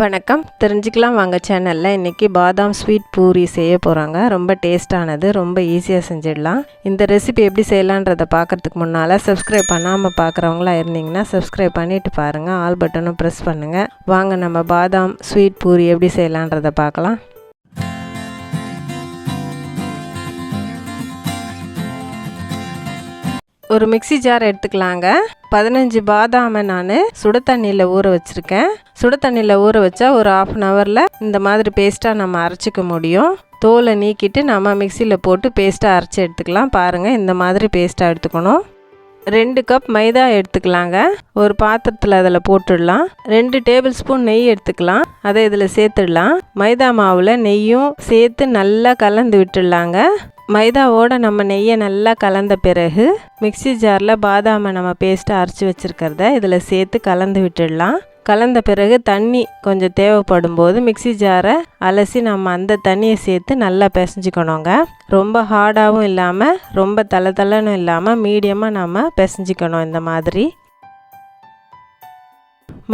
வணக்கம். தெரிஞ்சுக்கலாம் வாங்க சேனலில் இன்றைக்கி பாதாம் ஸ்வீட் பூரி செய்ய போகிறாங்க ரொம்ப டேஸ்டானது ரொம்ப ஈஸியாக செஞ்சிடலாம். இந்த ரெசிபி எப்படி செய்யலான்றதை பார்க்குறதுக்கு முன்னால் சப்ஸ்கிரைப் பண்ணாமல் பார்க்குறவங்களா இருந்தீங்கன்னா சப்ஸ்கிரைப் பண்ணிவிட்டு பாருங்கள் ஆல் பட்டனும் ப்ரெஸ் பண்ணுங்கள் வாங்க நம்ம பாதாம் ஸ்வீட் பூரி எப்படி செய்யலான்றதை பார்க்கலாம். ஒரு மிக்சி ஜார் எடுத்துக்கலாங்க. பதினஞ்சு பாதாமை நான் சுட தண்ணியில் ஊற வச்சுருக்கேன். சுட தண்ணியில் ஊற வச்சா ஒரு ஆஃப் அன் ஹவரில் இந்த மாதிரி பேஸ்ட்டாக நம்ம அரைச்சிக்க முடியும். தோலை நீக்கிட்டு நம்ம மிக்சியில் போட்டு பேஸ்ட்டாக அரைச்சி எடுத்துக்கலாம். பாருங்கள் இந்த மாதிரி பேஸ்ட்டாக எடுத்துக்கணும். ரெண்டு கப் மைதா எடுத்துக்கலாங்க. ஒரு பாத்திரத்தில் அதில் போட்டுடலாம். ரெண்டு டேபிள் ஸ்பூன் நெய் எடுத்துக்கலாம். அதை இதில் சேர்த்துடலாம். மைதா மாவில் நெய்யும் சேர்த்து நல்லா கலந்து விட்டுடலாங்க. மைதாவோட நம்ம நெய்யை நல்லா கலந்த பிறகு மிக்சி ஜாரில் பாதாமை நம்ம பேஸ்ட்டாக அரைச்சி வச்சுருக்கிறத இதில் சேர்த்து கலந்து விட்டுடலாம். கலந்த பிறகு தண்ணி கொஞ்சம் தேவைப்படும் போது மிக்சி ஜாரை அலசி நம்ம அந்த தண்ணியை சேர்த்து நல்லா பிசைஞ்சிக்கணுங்க. ரொம்ப ஹார்டாகவும் இல்லாமல் ரொம்ப தலை தலைன்னு இல்லாமல் மீடியமாக நம்ம பிசைஞ்சிக்கணும் இந்த மாதிரி.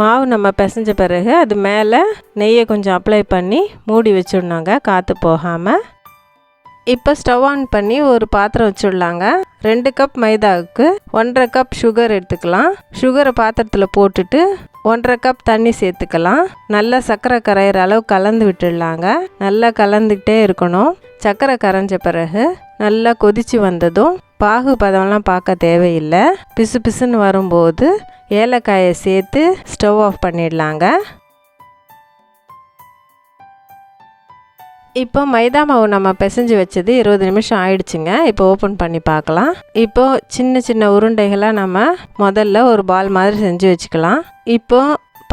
மாவு நம்ம பிசைஞ்ச பிறகு அது மேலே நெய்யை கொஞ்சம் அப்ளை பண்ணி மூடி வச்சுடணுங்க காற்று போகாமல் இப்போ ஸ்டவ் ஆன் பண்ணி ஒரு பாத்திரம் வச்சுடலாங்க. ரெண்டு கப் மைதாவுக்கு ஒன்றரை கப் சுகர் எடுத்துக்கலாம். சுகரை பாத்திரத்தில் போட்டுட்டு ஒன்றரை கப் தண்ணி சேர்த்துக்கலாம். நல்லா சர்க்கரை கரையிற அளவு கலந்து விட்டுடலாங்க. நல்லா கலந்துக்கிட்டே இருக்கணும். சர்க்கரை கரைஞ்ச பிறகு நல்லா கொதித்து வந்ததும் பாகு பதம்லாம் பார்க்க தேவையில்லை. பிசு பிசுன்னு வரும்போது ஏலக்காயை சேர்த்து ஸ்டவ் ஆஃப் பண்ணிடலாங்க. இப்போ மைதா மாவு நம்ம பிசைஞ்சு வச்சது இருபது நிமிஷம் ஆயிடுச்சுங்க. இப்போ ஓப்பன் பண்ணி பார்க்கலாம். இப்போ சின்ன சின்ன உருண்டைகளாக நம்ம முதல்ல ஒரு பால் மாதிரி செஞ்சு வச்சுக்கலாம். இப்போ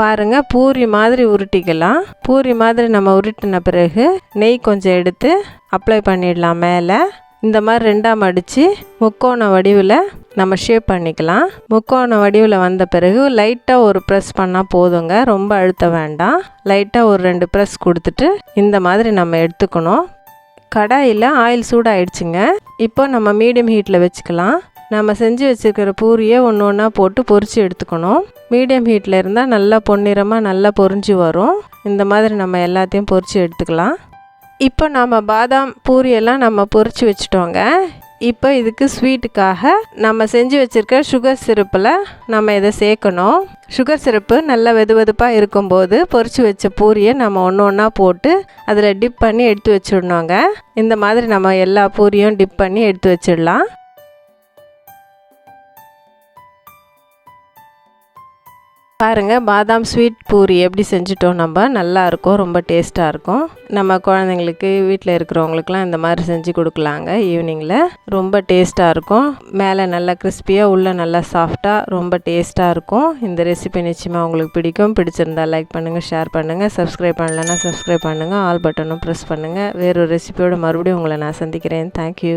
பாருங்க பூரி மாதிரி உருட்டிக்கலாம். பூரி மாதிரி நம்ம உருட்டின பிறகு நெய் கொஞ்சம் எடுத்து அப்ளை பண்ணிடலாம் மேலே. இந்த மாதிரி ரெண்டாம் அடித்து முக்கோண வடிவில் நம்ம ஷேப் பண்ணிக்கலாம். முக்கோண வடிவில் வந்த பிறகு லைட்டாக ஒரு ப்ரெஸ் பண்ணால் போதுங்க. ரொம்ப அழுத்த வேண்டாம். லைட்டாக ஒரு ரெண்டு ப்ரெஸ் கொடுத்துட்டு இந்த மாதிரி நம்ம எடுத்துக்கணும். கடாயில் ஆயில் சூடாயிடுச்சுங்க. இப்போ நம்ம மீடியம் ஹீட்டில் வச்சுக்கலாம். நம்ம செஞ்சு வச்சுருக்கிற பூரியை ஒன்று ஒன்றா போட்டு பொறிச்சு எடுத்துக்கணும். மீடியம் ஹீட்டில் இருந்தால் நல்லா பொன்னிறமாக நல்லா பொரிஞ்சு வரும். இந்த மாதிரி நம்ம எல்லாத்தையும் பொரித்து எடுத்துக்கலாம். இப்போ நம்ம பாதாம் பூரியெல்லாம் நம்ம பொரித்து வச்சுட்டோங்க. இப்போ இதுக்கு ஸ்வீட்டுக்காக நம்ம செஞ்சு வச்சுருக்க சுகர் சிரப்பில் நம்ம இதை சேர்க்கணும். சுகர் சிரப்பு நல்லா வெது வெதுப்பாக இருக்கும்போது பொறிச்சு வச்ச பூரியை நம்ம ஒன்று ஒன்றா போட்டு அதில் டிப் பண்ணி எடுத்து வச்சுடணுங்க. இந்த மாதிரி நம்ம எல்லா பூரியும் டிப் பண்ணி எடுத்து வச்சிடலாம். பாருங்கள் பாதாம் ஸ்வீட் பூரி எப்படி செஞ்சுட்டோம் நம்ம? நல்லாயிருக்கும் ரொம்ப டேஸ்ட்டாக இருக்கும். நம்ம குழந்தைங்களுக்கு வீட்டில் இருக்கிறவங்களுக்குலாம் இந்த மாதிரி செஞ்சு கொடுக்கலாங்க ஈவினிங்கில் ரொம்ப டேஸ்ட்டாக இருக்கும். மேலே நல்லா கிறிஸ்பியாக உள்ளே நல்லா சாஃப்டாக ரொம்ப டேஸ்ட்டாக இருக்கும். இந்த ரெசிபி நிச்சயமாக உங்களுக்கு பிடிக்கும். பிடிச்சிருந்தா லைக் பண்ணுங்கள் ஷேர் பண்ணுங்கள் சப்ஸ்கிரைப் பண்ணலன்னா சப்ஸ்கிரைப் பண்ணுங்கள் ஆல் பட்டனும் ப்ரெஸ் பண்ணுங்கள் வேறொரு ரெசிபியோட மறுபடியும் உங்களை நான் சந்திக்கிறேன். தேங்க்யூ